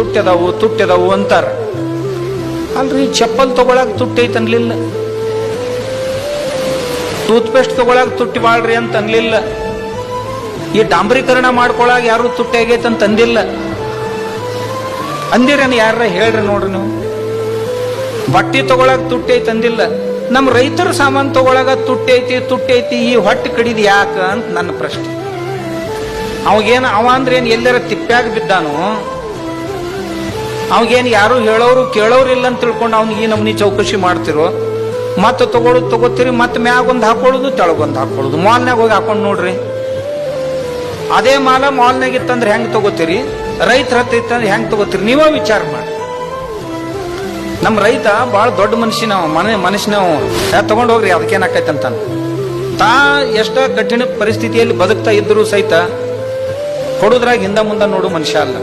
ತುಟ್ಟ್ಯದಾವು ತುಟ್ಟದವು ಅಂತಾರೆ. ಅಲ್ರಿ, ಚಪ್ಪಲ್ ತಗೊಳಕ್ ತುಟ್ಟಿ ಐತ್ ಅನ್ಲಿಲ್ಲ. ಟೂತ್ ಪೇಸ್ಟ್ ತಗೊಳಕ್ ತುಟ್ಟಿ ಬಾಳ್ರಿ ಅಂತ ಅನ್ಲಿಲ್ಲ. ಈ ಡಾಂಬರೀಕರಣ ಮಾಡ್ಕೊಳಕ್ ಯಾರು ತುಟ್ಟಿ ಆಗೈತೆ ಅಂತ ಅಂದಿಲ್ಲ. ಅಂದಿರೇನು ಯಾರ ಹೇಳ್ರಿ ನೋಡ್ರಿ ನೀವು. ಬಟ್ಟೆ ತಗೊಳಕ್ ತುಟ್ಟಿ ಐತೆ ಅಂದಿಲ್ಲ. ನಮ್ಮ ರೈತರ ಸಾಮಾನು ತಗೊಳಗ ತುಟ್ಟೈತಿ ಐತಿ, ತುಟ್ಟಿ ಐತಿ, ಈ ಹೊಟ್ಟೆ ಕಡಿದ್ ಯಾಕ ಅಂತ ನನ್ನ ಪ್ರಶ್ನೆ. ಅವಾಗೇನು ಅವ ಅಂದ್ರೆ ಏನ್ ಎಲ್ಲರ ತಿಪ್ಪ್ಯಾಗ ಬಿದ್ದಾನು? ಅವಾಗೇನು ಯಾರು ಹೇಳೋರು ಕೇಳೋರು ಇಲ್ಲ ಅಂತ ತಿಳ್ಕೊಂಡು ಅವ್ನಿಗೆ ಈ ನಮ್ನಿ ಚೌಕಶಿ ಮಾಡ್ತಿರೋ, ಮತ್ತೆ ತಗೊಳ್ಳೋದು ತಗೋತೀರಿ, ಮತ್ತೆ ಮ್ಯಾಗ ಒಂದು ಹಾಕೊಳ್ಳೋದು, ತೆಳಗೊಂದು ಹಾಕೊಳ್ಳೋದು. ಮಾಲ್ನಾಗ ಹೋಗಿ ಹಾಕೊಂಡು ನೋಡ್ರಿ. ಅದೇ ಮಾಲ ಮಾಲ್ನಾಗ ಇತ್ತಂದ್ರೆ ಹೆಂಗ್ ತಗೋತೀರಿ? ರೈತರ ಹತ್ರ ಇತ್ತಂದ್ರೆ ಹೆಂಗ್ ತಗೋತೀರಿ? ನೀವೇ ವಿಚಾರ ಮಾಡಿ. ನಮ್ಮ ರೈತ ಭಾಳ ದೊಡ್ಡ ಮನುಷ್ಯನ ಮನೆ ಮನುಷ್ಯನವ ತಗೊಂಡು ಹೋಗ್ರಿ ಅದಕ್ಕೇನಾಕೈತೆ ಅಂತಾನ. ತಾ ಎಷ್ಟ ಕಠಿಣ ಪರಿಸ್ಥಿತಿಯಲ್ಲಿ ಬದುಕ್ತಾ ಇದ್ರು ಸಹಿತ ಕೊಡುದ್ರಾಗ ಹಿಂದ ಮುಂದೆ ನೋಡು ಮನುಷ್ಯ ಅಲ್ಲ.